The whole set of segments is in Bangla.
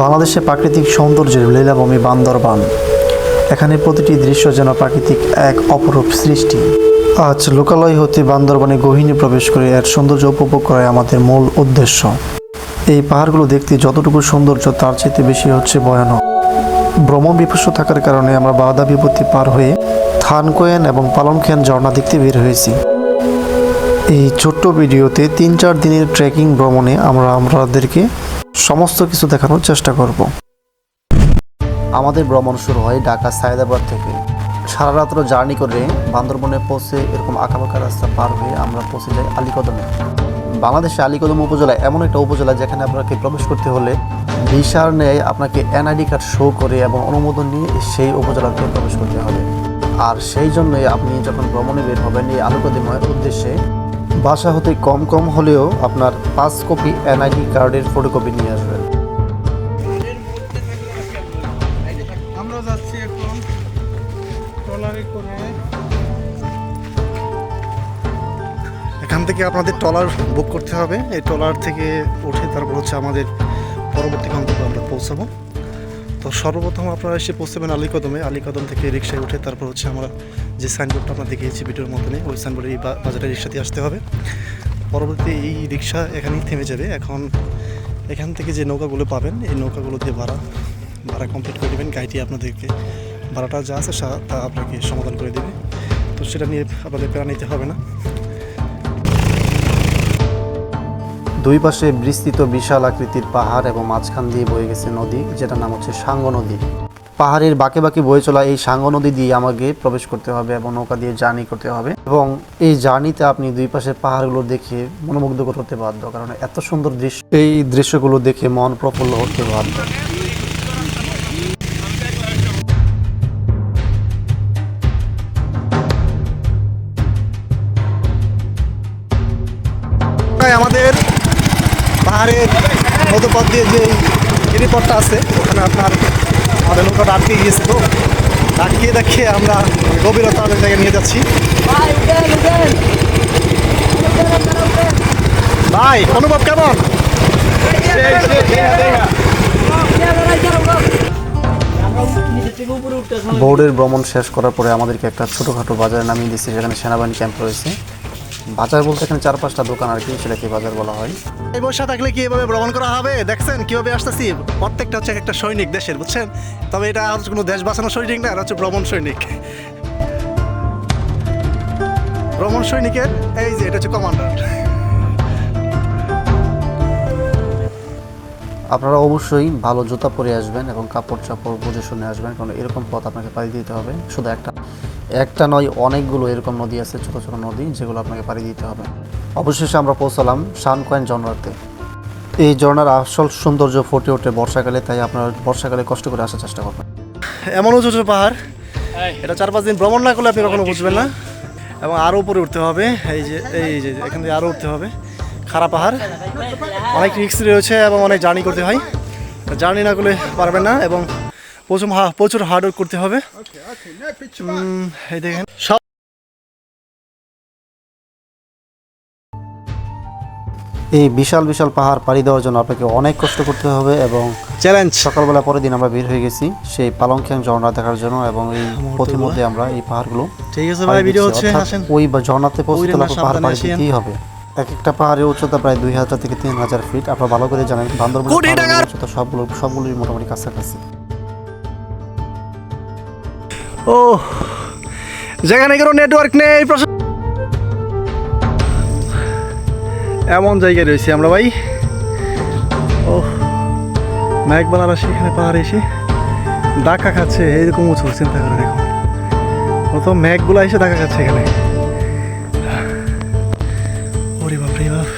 বাংলাদেশে প্রাকৃতিক সৌন্দর্যের লীলাভূমি বান্দরবান। এখানে প্রতিটি দৃশ্য যেন প্রাকৃতিক এক অপরূপ সৃষ্টি। আজ লোকালয় হতে বান্দরবানে গহীনে প্রবেশ করে এর সৌন্দর্য উপভোগ করাই আমাদের মূল উদ্দেশ্য। এই পাহাড়গুলো দেখতে যতটুকু সৌন্দর্য, তার চেয়ে বেশি হচ্ছে ভয়ানক। ভ্রমণ বিপস্য থাকার কারণে আমরা বাধা বিপত্তি পার হয়ে থানকোয়েন এবং পালনখেন ঝর্ণা দেখতে বের হয়েছি। এই ছোট্ট ভিডিওতে তিন চার দিনের ট্রেকিং ভ্রমণে আমরা আমাদেরকে সমস্ত কিছু দেখানোর চেষ্টা করব। আমাদের ভ্রমণ শুরু হয় ঢাকা সায়দাবাদ থেকে। সারা রাত্র জার্নি করে বান্দরবনে পৌঁছে এরকম আঁকাবাঁকা রাস্তা পার হয়ে আমরা পৌঁছে যাই আলীকদমে। বাংলাদেশে আলীকদম উপজেলা এমন একটা উপজেলা যেখানে আপনাকে প্রবেশ করতে হলে ভিসার নেয় আপনাকে এনআইডি কার্ড শো করে এবং অনুমোদন নিয়ে সেই উপজেলাতে প্রবেশ করতে হবে। আর সেই জন্যই আপনি যখন ভ্রমণে বের হবেন এই আলুকদিময়ের উদ্দেশ্যে বাসা হতে কম কম হলেও আপনার পাঁচ কপি এনআইডি কার্ডের ফটোকপি নিয়ে আসবেন। আমরা যাচ্ছি এখন ট্রলারে করে। এখান থেকে আপনাদের ট্রলার বুক করতে হবে। এই ট্রলার থেকে উঠে তারপর হচ্ছে আমাদের পরবর্তী গন্তব্যে আমরা পৌঁছাবো। তো সর্বপ্রথম আপনারা এসে পৌঁছাবেন আলীকদমে। আলীকদম থেকে রিক্সায় উঠে তারপর হচ্ছে আমরা যে সাইনবোর্ডটা আপনার দেখিয়েছি ভিডিওর মতনই ওই সাইনবোর্ডে এই বাজারে রিক্সাতে আসতে হবে। পরবর্তী এই রিক্সা এখানেই থেমে যাবে। এখন এখান থেকে যে নৌকাগুলো পাবেন, এই নৌকাগুলো দিয়ে ভাড়া ভাড়া কমপ্লিট করে দেবেন। গাড়িটি আপনাদেরকে ভাড়াটা যা আছে তা আপনাকে সমাধান করে দেবে। তো সেটা নিয়ে আপনাদের প্যারা নিতে হবে না। দুই পাশে বিস্তৃত বিশাল আকৃতির পাহাড় এবং মাঝখান দিয়ে বয়ে গেছে নদী, যেটার নাম হচ্ছে সাঙ্গ নদী। পাহাড়ের বাঁকে বাঁকে বয়ে চলা এই সাঙ্গ নদী দিয়ে আমাকে প্রবেশ করতে হবে এবং নৌকা দিয়ে জার্নি করতে হবে এবং এই জার্নিতে আপনি দুই পাশের পাহাড়গুলো দেখে মনোমুগ্ধকর হতে বাধ্য, কারণ এত সুন্দর দৃশ্য, এই দৃশ্যগুলো দেখে মন প্রফুল্ল হতে বাধ্য। পাহাড়ের মধ্যপথ দিয়ে যে গিরিপথটা আছে, ওখানে আপনার আমাদের নৌকাটা আটকে গিয়েছে তো আটকিয়ে দেখিয়ে আমরা গভীরতা আমাদের জায়গায় নিয়ে যাচ্ছি। ভাই, অনুভব কেমন? বোর্ডের ভ্রমণ শেষ করার পরে আমাদেরকে একটা ছোটোখাটো বাজারে নামিয়ে দিচ্ছে যেখানে সেনাবাহিনী ক্যাম্প রয়েছে। বাজার বলতে এখানে চার পাঁচটা দোকান আর কি সেটাকে বাজার বলা হয়। এই বর্ষা থাকলে কি এভাবে ভ্রমণ করা হবে? দেখছেন কীভাবে আসতেছি? প্রত্যেকটা হচ্ছে একটা সৈনিক দেশের বুঝছেন? তবে এটা হচ্ছে কোনো দেশ বাঁচানো সৈনিক না এটা হচ্ছে ভ্রমণ সৈনিক। ভ্রমণ সৈনিকের এই যে এটা হচ্ছে কমান্ডার আপনারা অবশ্যই ভালো জুতা পরে আসবেন এবং কাপড় চাপড় বুঝে শুনে আসবেন কারণ এরকম পথ আপনাকে পাড়ি দিতে হবে। শুধু একটা একটা নয় অনেকগুলো এরকম নদী আছে ছোটো ছোটো নদী যেগুলো আপনাকে পাড়ি দিতে হবে। অবশেষে আমরা পৌঁছালাম শানকয়েন ঝর্ণাতে। এই ঝর্ণার আসল সৌন্দর্য ফুটে ওঠে বর্ষাকালে তাই আপনারা বর্ষাকালে কষ্ট করে আসার চেষ্টা করবেন। এমন উঁচু উঁচু পাহাড় এটা চার পাঁচ দিন ভ্রমণ না করলে আপনি কখনো বুঝবেন না। এবং আরও উপরে উঠতে হবে এই যে এই যে এখান থেকে আরও উঠতে হবে। খারাপ পাহাড় অনেক রিক্স রয়েছে এবং অনেক জার্নি করতে হয়। জার্নি না করলে পারবেন না এবং প্রচুর প্রচুর হার্ড ওয়ার্ক করতে হবে। এই দেখেন। সব এই বিশাল বিশাল পাহাড় পাড়ি দেওয়ার জন্য আপনাকে অনেক কষ্ট করতে হবে এবং চ্যালেঞ্জ সকালবেলা পরের দিন আমরা বের হয়ে গেছি সেই পালংখ্যাং ঝর্ণা দেখার জন্য এবং এই পথের মধ্যে আমরা এই পাহাড়গুলো ঠিক আছে ভাই ভিডিও হচ্ছে আসেন। ওই বা ঝর্ণাতে পৌঁছতে আপনার পাহাড় পাড়ি। দিতেই হবে। এক একটা পাহাড়ের উচ্চতা প্রায় দুই হাজার থেকে তিন হাজার ফিট আপনারা ভালো করে জানেন বান্দরবান উচ্চতা সবগুলো সবগুলোই মোটামুটি কাছাকাছি। ও যেখানে কোনো নেটওয়ার্ক নেই এমন জায়গায় রয়েছি আমরা ভাই। ও মেঘবালারা সেখানে পাহাড়ে এসে ডাকা খাচ্ছে, এইরকম উঁচু চিন্তা করেন এখন। ও তো মেঘগুলো এসে ডাকা খাচ্ছে এখানে। ওরে বাপ রে বাপ,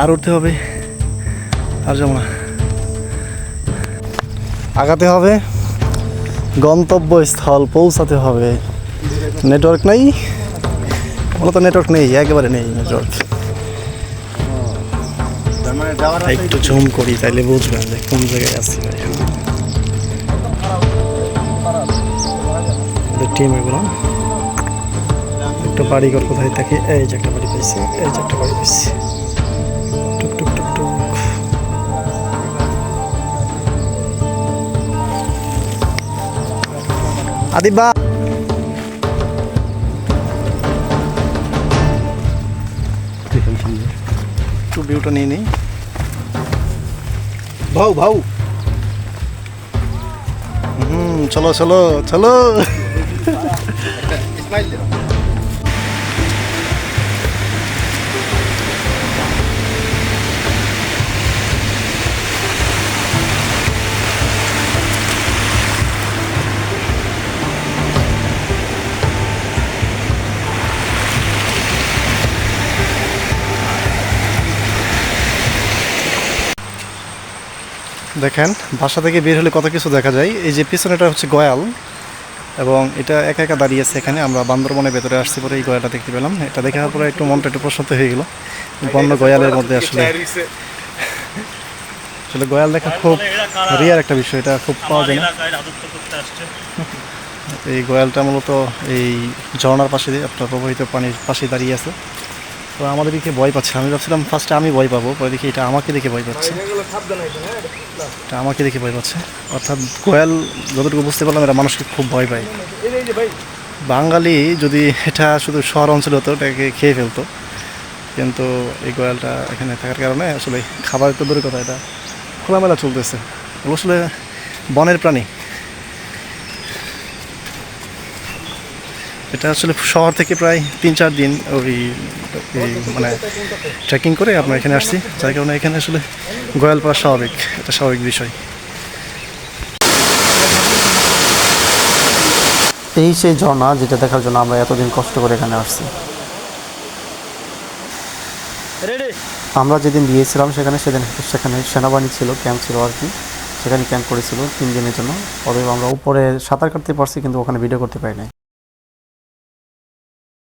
আর উঠতে হবে। আর যাব না। আগাতে হবে। গন্তব্যস্থল পৌঁছাতে হবে। নেটওয়ার্ক নেই? মূলত নেটওয়ার্ক নেই, একেবারে নেই নেটওয়ার্ক একটু জুম করি, তাইলে বুঝবেন যে কোন জায়গায় আছি টিম এগুলো। একটা বাড়িঘর কোথায় থাকে? এই যে একটা বাড়ি পেয়েছি এই যে একটা বাড়ি পেয়েছি আদিবা। একটু ভিউটা নিয়ে নিই। ভাউ ভাউ। হুম চলো চলো চলো। দেখেন, বাসা থেকে বের হলে কত কিছু দেখা যায়। এই যে পিছনেটা হচ্ছে গয়াল, এবং এটা একা একা দাঁড়িয়ে আছে এখানে। আমরা বান্দরবনের ভেতরে আসছি পরে এই গয়ালটা দেখতে পেলাম। এটা দেখার পরে একটু মনটা একটু প্রশান্ত হয়ে গেল। বন্য গয়ালের মধ্যে আসলে আসলে গয়াল দেখা খুব রিয়ার একটা বিষয়, এটা খুব পাওয়া যায় না। এই গয়ালটা মূলত এই ঝর্ণার পাশে আপনার প্রবাহিত পানির পাশে দাঁড়িয়ে আছে। তো আমাদের দিকে ভয় পাচ্ছে। আমি ভাবছিলাম ফার্স্টে আমি ভয় পাবো, পরে দেখি এটা আমাকে দেখে ভয় পাচ্ছে। এটা আমাকে দেখে ভয় পাচ্ছে। অর্থাৎ কোয়াল, যতটুকু বুঝতে পারলাম এটা মানুষকে খুব ভয় পায়। বাঙালি যদি এটা শুধু শহর অঞ্চলে হতো, এটাকে খেয়ে ফেলতো। কিন্তু এই গোয়ালটা এখানে থাকার কারণে আসলে খাবার তো দূরের কথা, এটা খোলামেলা চলতেছে। আসলে বনের প্রাণী। এটা আসলে শহর থেকে প্রায় তিন চার দিন ওই মানে ট্রেকিং করে আপনার এখানে আসছি। যার কারণে এখানে আসলে গোয়াল পাওয়া স্বাভাবিক এটা স্বাভাবিক বিষয়। এই সেই ঝর্ণা যেটা দেখার জন্য আমরা এতদিন কষ্ট করে এখানে আসছি। আমরা যেদিন গিয়েছিলাম সেখানে সেদিন সেখানে সেনাবাহিনী ছিল ক্যাম্প ছিল আর কি। সেখানে ক্যাম্প করেছিল তিন দিনের জন্য। অতএব আমরা উপরে সাঁতার কাটতে পারছি কিন্তু ওখানে ভিডিও করতে পারি নাই।